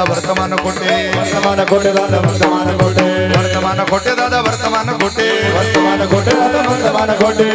ದಾದಾ ವರ್ತಮಾನ ಕೋಟೆ ವರ್ತಮಾನ ಕೋಟೆ ದಾದಾ ವರ್ತಮಾನ ಕೋಟೆ ವರ್ತಮಾನ ಕೋಟೆ ದಾದಾ ವರ್ತಮಾನ ಕೋಟೆ ವರ್ತಮಾನ ಕೋಟೆ ದಾದಾ ವರ್ತಮಾನ ಕೋಟೆ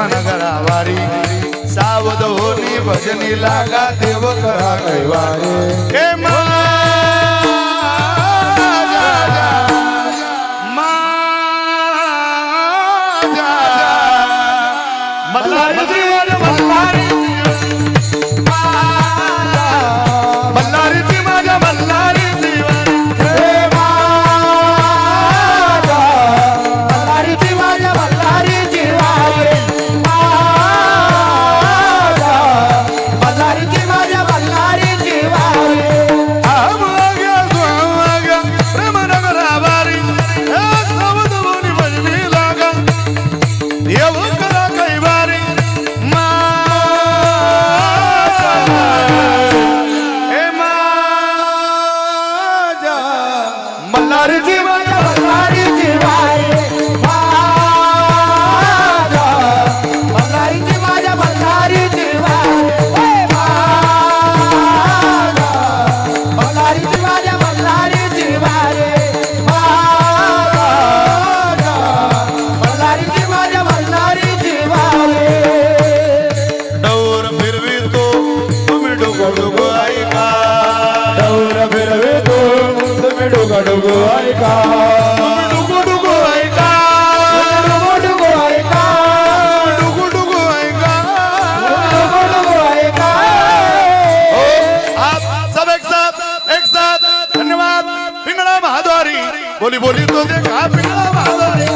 मन गरावारी सावध होनी भजनी लागा देव करा कैवारी. हे मल्हारी जीवन আর জীবন নারী বলি বলি তো দেখা পেলাম আদরে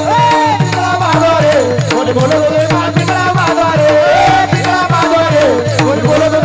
বলি বলি তো দেখা পেলাম আদরে পেলাম আদরে বলি বলি